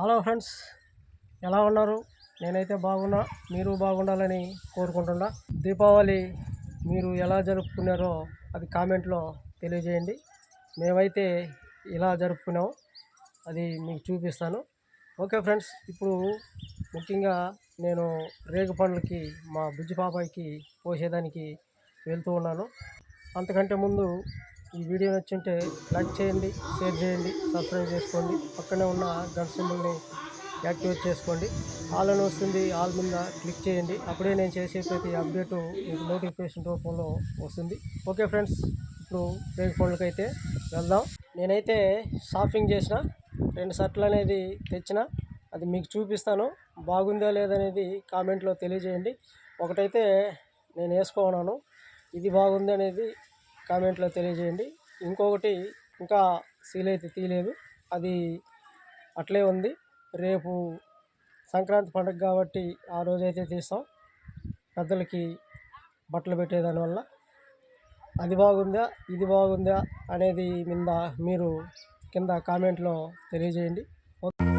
Hello friends ఎలా ఉన్నారు? నేనైతే బాగున్నా మీరు బాగుండాలని కోరుకుంటున్నా. దీపావళి మీరు ఎలా జరుపుకున్నారో అది కామెంట్లో తెలియజేయండి. మేమైతే ఇలా జరుపుకున్నాం అది మీకు చూపిస్తాను. ఓకే ఫ్రెండ్స్ ఇప్పుడు ముఖ్యంగా నేను రేగు పండ్లకి మా బుజ్జి పాపాయికి పోసేదానికి వెళ్తూ ఉన్నాను. అంతకంటే ముందు ఈ వీడియో నచ్చుంటే లైక్ చేయండి షేర్ చేయండి సబ్స్క్రైబ్ చేసుకోండి. పక్కనే ఉన్న గంట సింబల్ని యాక్టివేట్ చేసుకోండి. ఆల్ అని వస్తుంది ఆల్ మీద క్లిక్ చేయండి. అప్పుడే నేను చేసే ప్రతి అప్డేటు మీకు నోటిఫికేషన్ రూపంలో వస్తుంది. ఓకే ఫ్రెండ్స్ ఇప్పుడు పేఫోన్లకి అయితే వెళ్దాం. నేనైతే షాపింగ్ చేసిన రెండు షర్ట్లు అనేది తెచ్చిన. అది మీకు చూపిస్తాను బాగుందా లేదనేది కామెంట్లో తెలియజేయండి. ఒకటైతే నేను వేసుకోనాను ఇది బాగుంది అనేది కామెంట్లో తెలియజేయండి. ఇంకొకటి ఇంకా సీల్ అయితే తీయలేదు. అది అట్లే ఉంది. రేపు సంక్రాంతి పండుగ కాబట్టి ఆ రోజైతే తీస్తాం. పెద్దలకి బట్టలు పెట్టేదానివల్ల అది బాగుందా? ఇది బాగుందా? అనేది మీద మీరు కింద కామెంట్లో తెలియజేయండి. ఓకే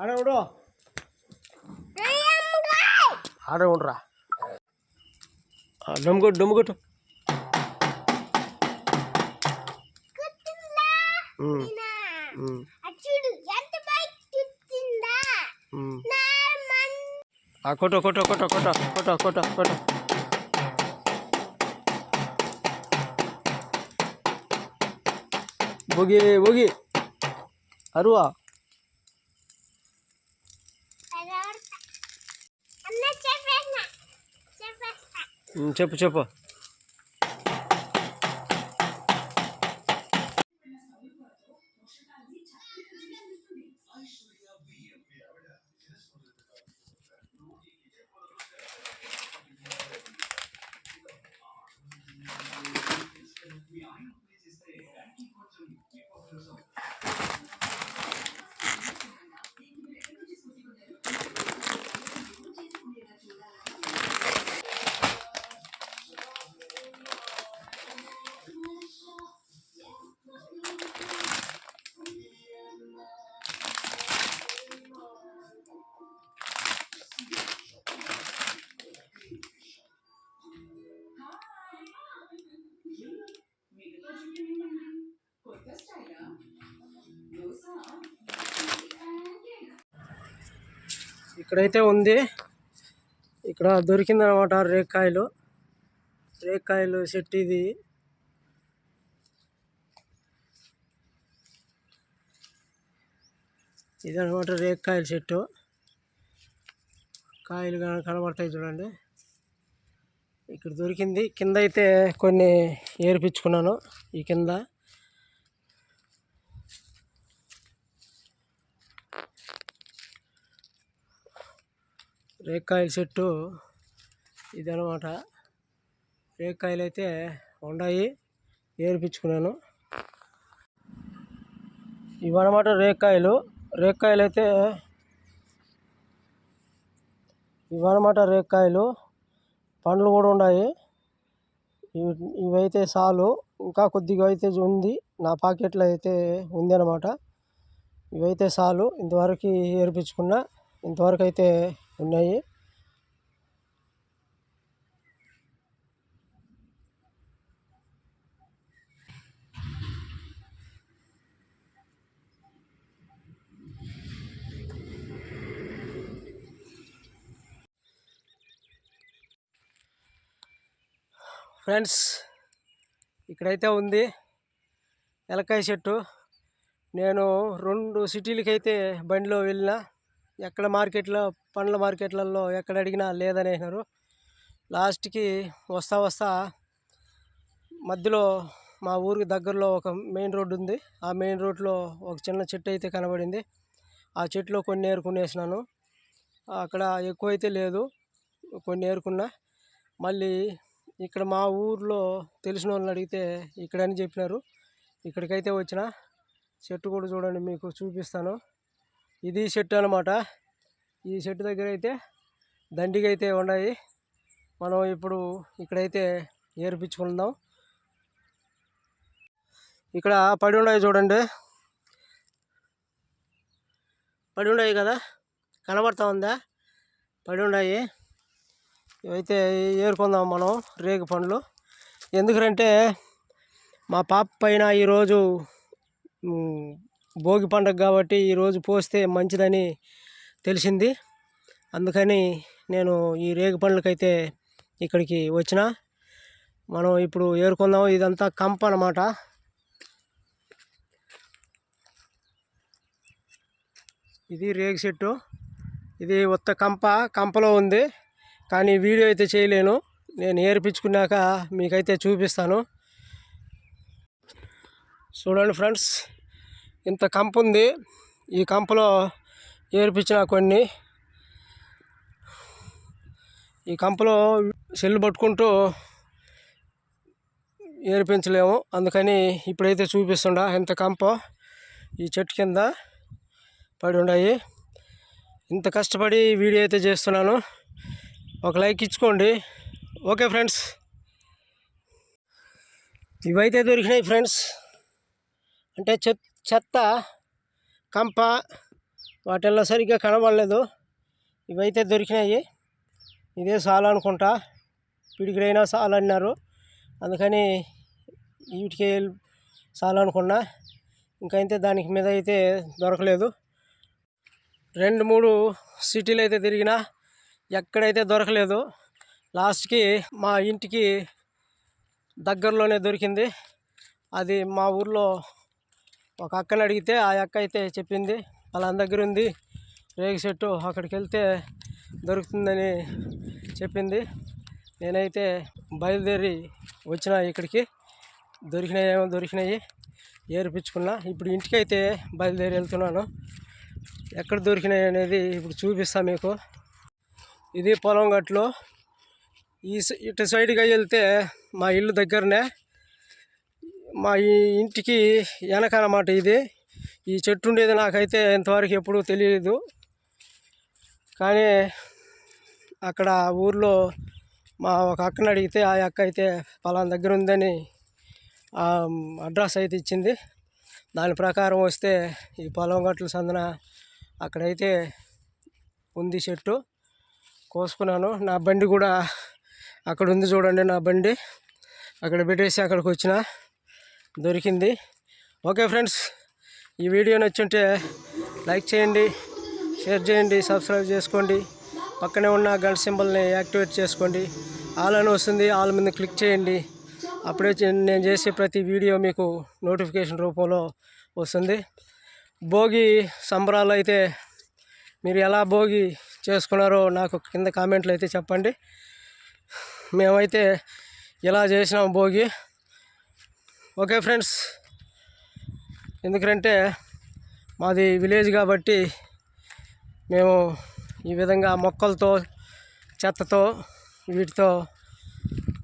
ఆడే ఉండు. ఆడే ఉండరా. డొమ్ముకొట్టు డొమ్ముకొట్టు కొట్టు కొట్టు కొట్టు కొట్టు కొట్టు కొట్టు కొట్టు. భోగి భోగి. అరువా. చెప్పు చెప్పు. ఇక్కడైతే ఉంది. ఇక్కడ దొరికింది అనమాట రేక్కాయలు. రేక్కాయలు చెట్టు ఇది. ఇది అనమాట రేక్కాయల చెట్టు కాయలు కనబడతాయి చూడండి. ఇక్కడ దొరికింది. కింద అయితే కొన్ని ఏర్పించుకున్నాను. ఈ కింద రేక్కాయల చెట్టు ఇదనమాట రేక్కాయలు అయితే ఉన్నాయి ఏర్పించుకున్నాను ఇవన్నమాట రేక్కాయలు. రేక్కాయలు అయితే ఇవన్నమాట రేక్కాయలు. పండ్లు కూడా ఉన్నాయి ఇవి ఇవైతే చాలు. ఇంకా కొద్దిగా అయితే ఉంది. నా పాకెట్లో అయితే ఉంది అనమాట ఇవైతే చాలు. ఇంతవరకు ఏర్పించుకున్నా ఇంతవరకు అయితే ఉన్నాయి. ఫ్రెండ్స్ ఇక్కడైతే ఉంది ఎలకాయ చెట్టు. నేను రెండు సిటీలకి అయితే బండిలో వెళ్ళిన ఎక్కడ మార్కెట్లో పండ్ల మార్కెట్లలో ఎక్కడ అడిగినా లేదని లాస్ట్కి వస్తా వస్తా మధ్యలో మా ఊరికి దగ్గరలో ఒక మెయిన్ రోడ్డు ఉంది. ఆ మెయిన్ రోడ్లో ఒక చిన్న చెట్టు అయితే కనబడింది. ఆ చెట్టులో కొన్ని ఏరుకునేసినాను. అక్కడ ఎక్కువ అయితే లేదు కొన్ని ఏరుకున్నా. మళ్ళీ ఇక్కడ మా ఊర్లో తెలిసిన వాళ్ళని అడిగితే ఇక్కడని చెప్పినారు. ఇక్కడికైతే వచ్చిన చెట్టు కూడా చూడండి మీకు చూపిస్తాను. ఇది చెట్టు అనమాట ఈ చెట్టు దగ్గర అయితే దండిగా అయితే ఉన్నాయి. మనం ఇప్పుడు ఇక్కడైతే ఏర్పించుకుందాం ఇక్కడ పడి ఉన్నాయి చూడండి. పడి ఉన్నాయి కదా? కనబడతా ఉందా? పడి ఉన్నాయి. ఇవైతే ఏరుకుందాం మనం రేగు పండ్లు. ఎందుకంటే మా పాప పైన ఈరోజు భోగి పండుగ కాబట్టి ఈరోజు పోస్తే మంచిదని తెలిసింది. అందుకని నేను ఈ రేగు పండ్లకైతే ఇక్కడికి వచ్చిన. మనం ఇప్పుడు ఏరుకుందాం. ఇదంతా కంప అన్నమాట. ఇది రేగు చెట్టు. ఇది ఉత్త కంప. కంపలో ఉంది. కానీ వీడియో అయితే చేయలేను. నేను ఏర్పించుకున్నాక మీకైతే చూపిస్తాను. చూడండి ఫ్రెండ్స్ ఇంత కంప ఉంది ఈ కంపలో ఏర్పించిన కొన్ని. ఈ కంపలో సెల్లు పట్టుకుంటూ ఏర్పించలేము. అందుకని ఇప్పుడైతే చూపిస్తుండ ఇంత కంప ఈ చెట్టు కింద పడి ఉన్నాయి ఇంత కష్టపడి వీడియో అయితే చేస్తున్నాను. ఒక లైక్ ఇచ్చుకోండి. Okay friends. ఇవైతే దొరికినాయి ఫ్రెండ్స్. అంటే చెత్త చెత్త కంప వాటిల్లో సరిగ్గా కనబడలేదు. ఇవైతే దొరికినాయి. ఇదే చాలు అనుకుంటా. పిడికిడైనా చాలు అన్నారు. అందుకని వీటికి చాలు అనుకున్నా. ఇంకైతే దానికి మీద అయితే దొరకలేదు. రెండు మూడు సిటీలు అయితే తిరిగినా ఎక్కడైతే దొరకలేదు. లాస్ట్కి మా ఇంటికి దగ్గరలోనే దొరికింది. అది మా ఊర్లో ఒక అక్కని అడిగితే ఆ అక్క అయితే చెప్పింది వాళ్ళ దగ్గర ఉంది రేగు చెట్టు అక్కడికి వెళ్తే దొరుకుతుందని చెప్పింది. నేనైతే బయలుదేరి వచ్చిన ఇక్కడికి దొరికినాయి ఏమో దొరికినాయి ఏర్పించుకున్నా. ఇప్పుడు ఇంటికైతే బయలుదేరి వెళ్తున్నాను. ఎక్కడ దొరికినాయి అనేది ఇప్పుడు చూపిస్తా మీకు. ఇది పొలం గట్లో ఈ ఇటు సైడ్గా వెళ్తే మా ఇల్లు దగ్గరనే మా ఈ ఇంటికి వెనకనమాట ఇది. ఈ చెట్టు ఉండేది నాకైతే ఇంతవరకు ఎప్పుడూ తెలియదు. కానీ అక్కడ ఊర్లో మా ఒక అక్కని అడిగితే ఆ అక్క అయితే పలానా దగ్గర ఉందని అడ్రస్ అయితే ఇచ్చింది. దాని ప్రకారం వస్తే ఈ పొలం గట్ల సందన అక్కడైతే ఉంది చెట్టు. కోసుకున్నాను. నా బండి కూడా అక్కడ ఉంది చూడండి నా బండి. అక్కడ పెట్టేసి అక్కడికి వచ్చిన. దొరికింది. ఓకే ఫ్రెండ్స్ ఈ వీడియో నచ్చుంటే లైక్ చేయండి షేర్ చేయండి సబ్స్క్రైబ్ చేసుకోండి. పక్కనే ఉన్న గంట సింబల్ని యాక్టివేట్ చేసుకోండి. ఆల్ అని వస్తుంది ఆల్ మీద క్లిక్ చేయండి. అప్పుడే నేను చేసే ప్రతి వీడియో మీకు నోటిఫికేషన్ రూపంలో వస్తుంది. భోగి సంబరాలు అయితే మీరు ఎలా భోగి చేసుకున్నారో నాకు కింద కామెంట్లు అయితే చెప్పండి. మేమైతే ఇలా చేసినాం భోగి. ఓకే ఫ్రెండ్స్ ఎందుకంటే మాది విలేజ్ కాబట్టి మేము ఈ విధంగా మొక్కలతో చెత్తతో వీటితో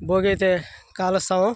భోగి అయితే కాలుస్తాము.